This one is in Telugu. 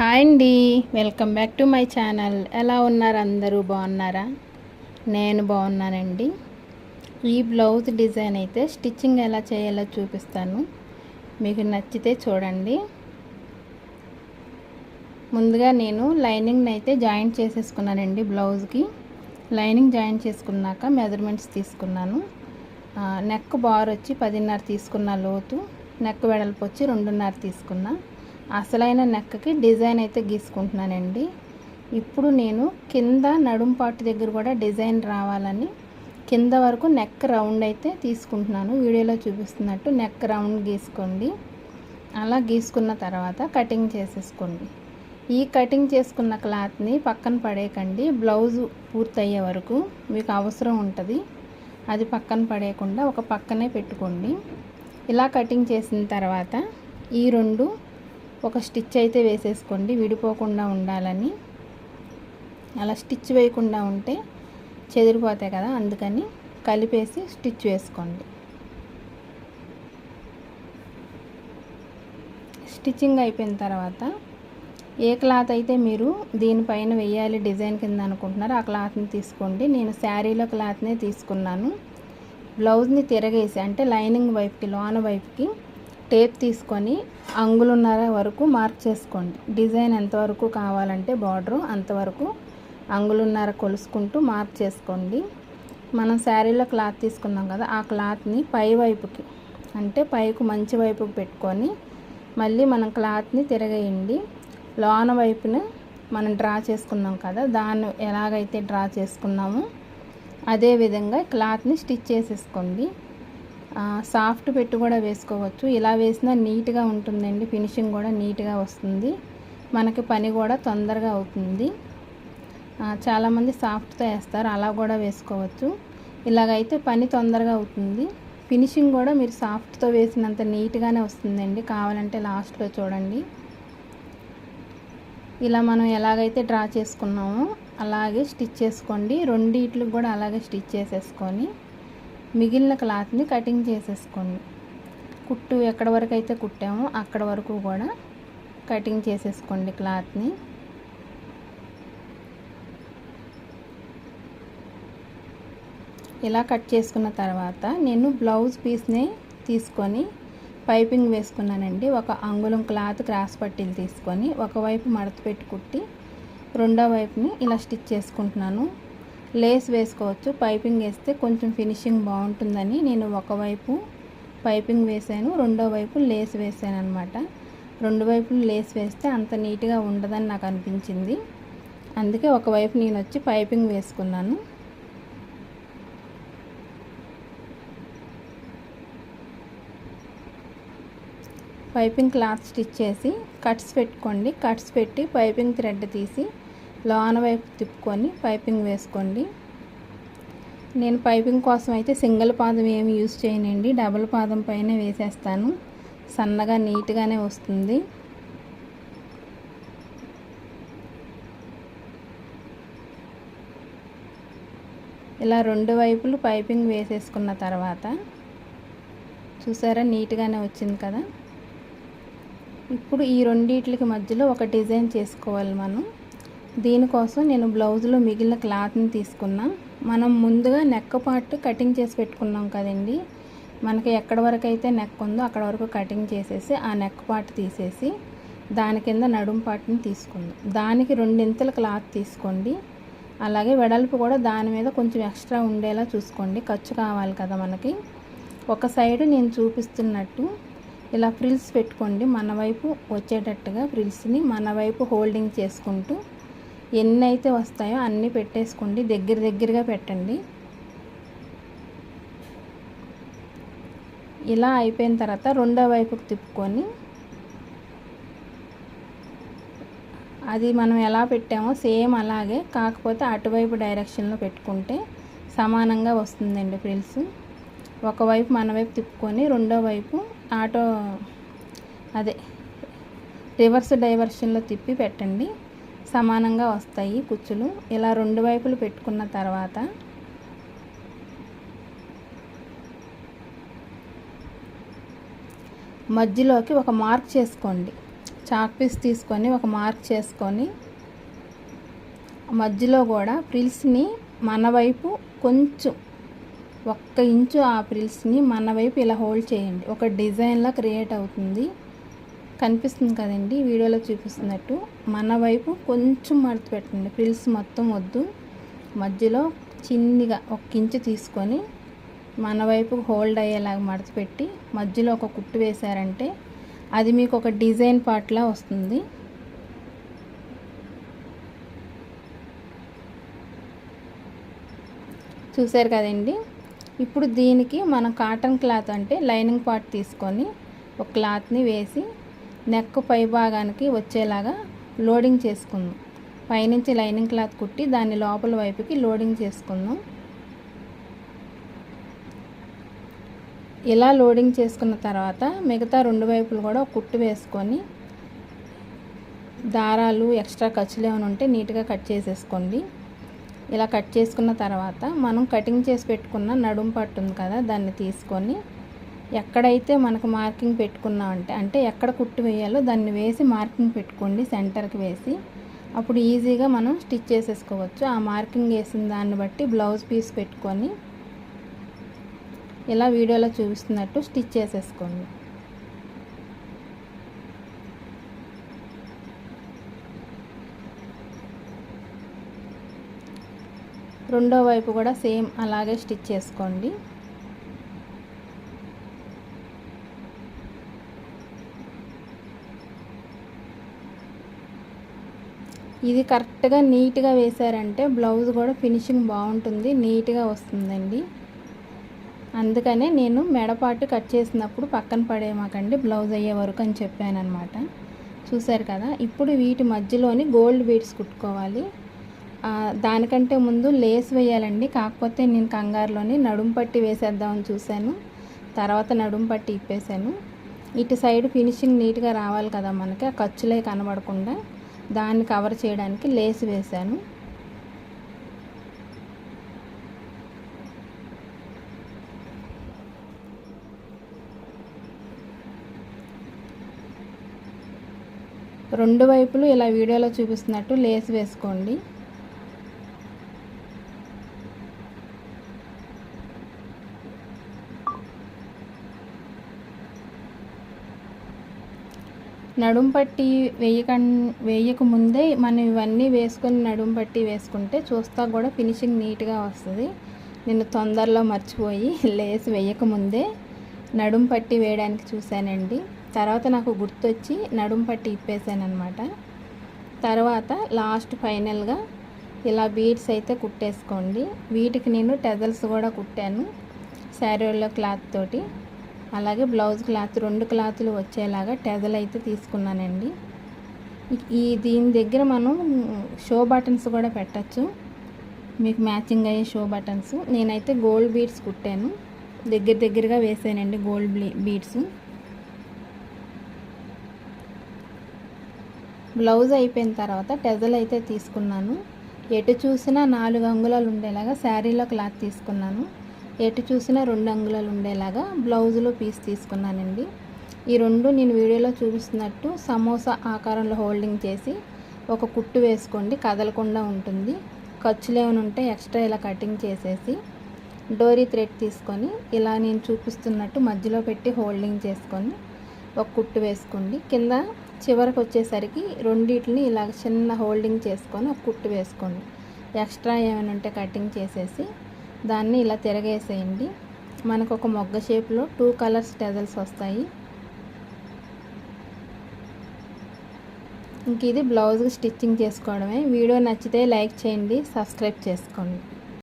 హాయ్ అండి. Welcome back to my channel. ఎలా ఉన్నారు అందరూ? బాగున్నారా? నేను బాగున్నానండి. ఈ బ్లౌజ్ డిజైన్ అయితే స్టిచ్చింగ్ ఎలా చేయాలో చూపిస్తాను. మీకు నచ్చితే చూడండి. ముందుగా నేను లైనింగ్ని అయితే జాయింట్ చేసేసుకున్నానండి బ్లౌజ్కి. లైనింగ్ జాయింట్ చేసుకున్నాక మెజర్మెంట్స్ తీసుకున్నాను. నెక్ బార్ వచ్చి పదిన్నర తీసుకున్న లోతు నెక్ వెడల్పు వచ్చి రెండున్నర తీసుకున్నా. అసలైన నెక్కకి డిజైన్ అయితే గీసుకుంటున్నానండి. ఇప్పుడు నేను కింద నడుం పాటు దగ్గర కూడా డిజైన్ రావాలని కింద వరకు నెక్ రౌండ్ అయితే తీసుకుంటున్నాను. వీడియోలో చూపిస్తున్నట్టు నెక్ రౌండ్ గీసుకోండి. అలా గీసుకున్న తర్వాత కటింగ్ చేసేసుకోండి. ఈ కటింగ్ చేసుకున్న క్లాత్ని పక్కన పడేయకండి. బ్లౌజ్ పూర్తయ్యే వరకు మీకు అవసరం ఉంటుంది. అది పక్కన పడేయకుండా ఒక పక్కనే పెట్టుకోండి. ఇలా కటింగ్ చేసిన తర్వాత ఈ రెండు ఒక స్టిచ్ అయితే వేసేసుకోండి. విడిపోకుండా ఉండాలని. అలా స్టిచ్ వేయకుండా ఉంటే చెదిరిపోతాయి కదా అందుకని కలిపేసి స్టిచ్ వేసుకోండి. స్టిచ్చింగ్ అయిపోయిన తర్వాత ఏ క్లాత్ అయితే మీరు దీనిపైన వేయాలి డిజైన్ కింద అనుకుంటున్నారో ఆ క్లాత్ని తీసుకోండి. నేను శారీలో క్లాత్నే తీసుకున్నాను. బ్లౌజ్ని తిరగేసి అంటే లైనింగ్ వైపుకి లోన వైపుకి టేప్ తీసుకొని అంగులున్నర వరకు మార్క్ చేసుకోండి. డిజైన్ ఎంతవరకు కావాలంటే బార్డరు అంతవరకు అంగులున్నర కొలుసుకుంటూ మార్క్ చేసుకోండి. మనం శారీలో క్లాత్ తీసుకున్నాం కదా ఆ క్లాత్ని పై వైపుకి అంటే పైకు మంచి వైపుకి పెట్టుకొని మళ్ళీ మనం క్లాత్ని తిరగేయండి. లోన వైపున మనం డ్రా చేసుకున్నాం కదా దాన్ని ఎలాగైతే డ్రా చేసుకున్నామో అదే విధంగా క్లాత్ని స్టిచ్ చేసేసుకోండి. సాఫ్ట్ పెట్టు కూడా వేసుకోవచ్చు. ఇలా వేసినా నీట్గా ఉంటుందండి. ఫినిషింగ్ కూడా నీట్గా వస్తుంది. మనకి పని కూడా తొందరగా అవుతుంది. చాలామంది సాఫ్ట్తో వేస్తారు. అలా కూడా వేసుకోవచ్చు. ఇలాగైతే పని తొందరగా అవుతుంది. ఫినిషింగ్ కూడా మీరు సాఫ్ట్తో వేసినంత నీట్గానే వస్తుందండి. కావాలంటే లాస్ట్లో చూడండి. ఇలా మనం ఎలాగైతే డ్రా చేసుకున్నామో అలాగే స్టిచ్ చేసుకోండి. రెండిట్లకు కూడా అలాగే స్టిచ్ చేసేసుకొని మిగిలిన క్లాత్ని కటింగ్ చేసేసుకోండి. కుట్టు ఎక్కడ వరకు అయితే కుట్టామో అక్కడ వరకు కూడా కటింగ్ చేసేసుకోండి క్లాత్ని. ఇలా కట్ చేసుకున్న తర్వాత నేను బ్లౌజ్ పీస్ని తీసుకొని పైపింగ్ వేసుకున్నానండి. ఒక అంగుళం క్లాత్ క్రాస్ పట్టీలు తీసుకొని ఒకవైపు మడత పెట్టి కుట్టి రెండో వైపుని ఇలా స్టిచ్ చేసుకుంటున్నాను. లేస్ వేసుకోవచ్చు. పైపింగ్ వేస్తే కొంచెం ఫినిషింగ్ బాగుంటుందని నేను ఒకవైపు పైపింగ్ వేసాను. రెండో వైపు లేస్ వేసాను అనమాట రెండు వైపులు లేస్ వేస్తే అంత నీట్గా ఉండదని నాకు అనిపించింది. అందుకే ఒకవైపు నేను వచ్చి పైపింగ్ వేసుకున్నాను. పైపింగ్ క్లాత్ స్టిచ్ చేసి కట్స్ పెట్టుకోండి. కట్స్ పెట్టి పైపింగ్ థ్రెడ్ తీసి లోన వైపు తిప్పుకొని పైపింగ్ వేసుకోండి. నేను పైపింగ్ కోసం అయితే సింగిల్ పాదం ఏమి యూజ్ చేయనండి. డబుల్ పాదం పైన వేసేస్తాను. సన్నగా నీట్గానే వస్తుంది. ఇలా రెండు వైపులు పైపింగ్ వేసేసుకున్న తర్వాత చూసారా నీట్గానే వచ్చింది కదా. ఇప్పుడు ఈ రెండిట్లకి మధ్యలో ఒక డిజైన్ చేసుకోవాలి మనం. దీనికోసం నేను బ్లౌజ్లో మిగిలిన క్లాత్ని తీసుకున్నా. మనం ముందుగా నెక్ పార్ట్ కటింగ్ చేసి పెట్టుకున్నాం కదండి. మనకి ఎక్కడ వరకు అయితే నెక్ ఉందో అక్కడ వరకు కటింగ్ చేసేసి ఆ నెక్ పార్ట్ తీసేసి దాని కింద నడుం పార్ట్ని తీసుకుందాం. దానికి రెండింతల క్లాత్ తీసుకోండి. అలాగే వెడల్పు కూడా దాని మీద కొంచెం ఎక్స్ట్రా ఉండేలా చూసుకోండి. ఖర్చు కావాలి కదా మనకి. ఒక సైడ్ నేను చూపిస్తున్నట్టు ఇలా ఫ్రిల్స్ పెట్టుకోండి. మన వైపు వచ్చేటట్టుగా ఫ్రిల్స్ని మన వైపు హోల్డింగ్ చేసుకుంటూ ఎన్ని అయితే వస్తాయో అన్నీ పెట్టేసుకోండి. దగ్గర దగ్గరగా పెట్టండి. ఇలా అయిపోయిన తర్వాత రెండో వైపుకి తిప్పుకొని అది మనం ఎలా పెట్టామో సేమ్ అలాగే కాకపోతే అటువైపు డైరెక్షన్లో పెట్టుకుంటే సమానంగా వస్తుందండి ఫ్రిల్స్. ఒకవైపు మన వైపు తిప్పుకొని రెండో వైపు ఆటో అదే రివర్స్ డైవర్షన్లో తిప్పి పెట్టండి. సమానంగా వస్తాయి కుచ్చులు. ఇలా రెండు వైపులు పెట్టుకున్న తర్వాత మధ్యలోకి ఒక మార్క్ చేసుకోండి. చాక్ పీస్ తీసుకొని ఒక మార్క్ చేసుకొని మధ్యలో కూడా ప్రిల్స్ని మన వైపు కొంచెం ఒక్క ఇంచు ఆ ప్రిల్స్ని మన వైపు ఇలా హోల్డ్ చేయండి. ఒక డిజైన్లా క్రియేట్ అవుతుంది. కనిపిస్తుంది కదండి వీడియోలో చూపిస్తున్నట్టు. మన వైపు కొంచెం మడత పెట్టండి ఫ్రిల్స్ మొత్తం వద్దు. మధ్యలో చిన్నగా ఒక ఇంచు తీసుకొని మన వైపు హోల్డ్ అయ్యేలాగా మడత పెట్టి మధ్యలో ఒక కుట్టు వేశారంటే అది మీకు ఒక డిజైన్ పార్ట్లా వస్తుంది. చూసారు కదండి? ఇప్పుడు దీనికి మనం కాటన్ క్లాత్ అంటే లైనింగ్ పార్ట్ తీసుకొని ఒక క్లాత్ని వేసి నెక్ పై భాగానికి వచ్చేలాగా లోడింగ్ చేసుకుందాం. పైనుంచి లైనింగ్ క్లాత్ కుట్టి దాన్ని లోపల వైపుకి లోడింగ్ చేసుకుందాం. ఇలా లోడింగ్ చేసుకున్న తర్వాత మిగతా రెండు వైపులు కూడా కుట్టు వేసుకొని దారాలు ఎక్స్ట్రా ఖర్చులు ఏమైనా ఉంటే నీట్గా కట్ చేసేసుకోండి. ఇలా కట్ చేసుకున్న తర్వాత మనం కటింగ్ చేసి పెట్టుకున్న నడుం పట్టు ఉంది కదా దాన్ని తీసుకొని ఎక్కడైతే మనకు మార్కింగ్ పెట్టుకున్నామంటే అంటే ఎక్కడ కుట్టు వేయాలో దాన్ని వేసి మార్కింగ్ పెట్టుకోండి సెంటర్కి వేసి. అప్పుడు ఈజీగా మనం స్టిచ్ చేసేసుకోవచ్చు. ఆ మార్కింగ్ వేసిన దాన్ని బట్టి బ్లౌజ్ పీస్ పెట్టుకొని ఇలా వీడియోలో చూపిస్తున్నట్టు స్టిచ్ చేసేసుకోండి. రెండో వైపు కూడా సేమ్ అలాగే స్టిచ్ చేసుకోండి. ఇది కరెక్ట్గా నీట్గా వేశారంటే బ్లౌజ్ కూడా ఫినిషింగ్ బాగుంటుంది నీట్గా వస్తుందండి. అందుకనే నేను మెడపాటు కట్ చేసినప్పుడు పక్కన పడేమాకండి బ్లౌజ్ అయ్యే వరకు అని చెప్పానమాట చూశారు కదా ఇప్పుడు వీటి మధ్యలోని గోల్డ్ బీడ్స్ కుట్టుకోవాలి. దానికంటే ముందు లేస్ వేయాలండి కాకపోతే నేను కంగారులోని నడుం పట్టి వేసేద్దామని చూశాను. తర్వాత నడుం పట్టి ఇప్పేశాను. ఇటు సైడ్ ఫినిషింగ్ నీట్గా రావాలి కదా మనకి ఆ ఖర్చులే కనబడకుండా. దాన్ని కవర్ చేయడానికి లేస్ వేశాను. రెండు వైపులు ఇలా వీడియోలో చూపిస్తున్నట్టు లేస్ వేసుకోండి. నడుం పట్టి వేయక వేయక ముందే మనం ఇవన్నీ వేసుకొని నడుం పట్టి వేసుకుంటే చూస్తా కూడా ఫినిషింగ్ నీట్గా వస్తుంది. నేను తొందరలో మర్చిపోయి లేస్ వేయకముందే నడుం పట్టి వేయడానికి చూశానండి. తర్వాత నాకు గుర్తొచ్చి నడుం పట్టి ఇప్పేసాను అనమాట తర్వాత లాస్ట్ ఫైనల్గా ఇలా బీడ్స్ అయితే కుట్టేసుకోండి. వీటికి నేను టెజల్స్ కూడా కుట్టాను. శారీలో క్లాత్ తోటి. అలాగే బ్లౌజ్ క్లాత్ రెండు క్లాతులు వచ్చేలాగా టెజల్ అయితే తీసుకున్నానండి. ఈ దీని దగ్గర మనం షో బటన్స్ కూడా పెట్టచ్చు. మీకు మ్యాచింగ్ అయ్యే షో బటన్స్. నేనైతే గోల్డ్ బీడ్స్ కుట్టాను. దగ్గర దగ్గరగా వేసానండి గోల్డ్ బీడ్స్. బ్లౌజ్ అయిపోయిన తర్వాత టెజల్ అయితే తీసుకున్నాను. ఎటు చూసినా నాలుగు అంగుళాలు ఉండేలాగా శారీలో క్లాత్ తీసుకున్నాను. ఎటు చూసినా రెండు అంగుళాలు ఉండేలాగా బ్లౌజులో పీస్ తీసుకున్నానండి. ఈ రెండు నేను వీడియోలో చూపిస్తున్నట్టు సమోసా ఆకారంలో హోల్డింగ్ చేసి ఒక కుట్టు వేసుకోండి కదలకుండా ఉంటుంది. ఖర్చులు ఏమైనా ఉంటే ఎక్స్ట్రా ఇలా కటింగ్ చేసేసి డోరీ థ్రెడ్ తీసుకొని ఇలా నేను చూపిస్తున్నట్టు మధ్యలో పెట్టి హోల్డింగ్ చేసుకొని ఒక కుట్టు వేసుకోండి. కింద చివరికి వచ్చేసరికి రెండింటిని ఇలా చిన్న హోల్డింగ్ చేసుకొని ఒక కుట్టు వేసుకోండి. ఎక్స్ట్రా ఏమైనా ఉంటే కటింగ్ చేసేసి దాన్ని ఇలా తిరగేసేయండి. మనకు ఒక మొగ్గ షేప్లో టూ కలర్స్ టెజల్స్ వస్తాయి. ఇంక ఇది బ్లౌజ్కి స్టిచ్చింగ్ చేసుకోవడమే. వీడియో నచ్చితే లైక్ చేయండి సబ్స్క్రైబ్ చేసుకోండి.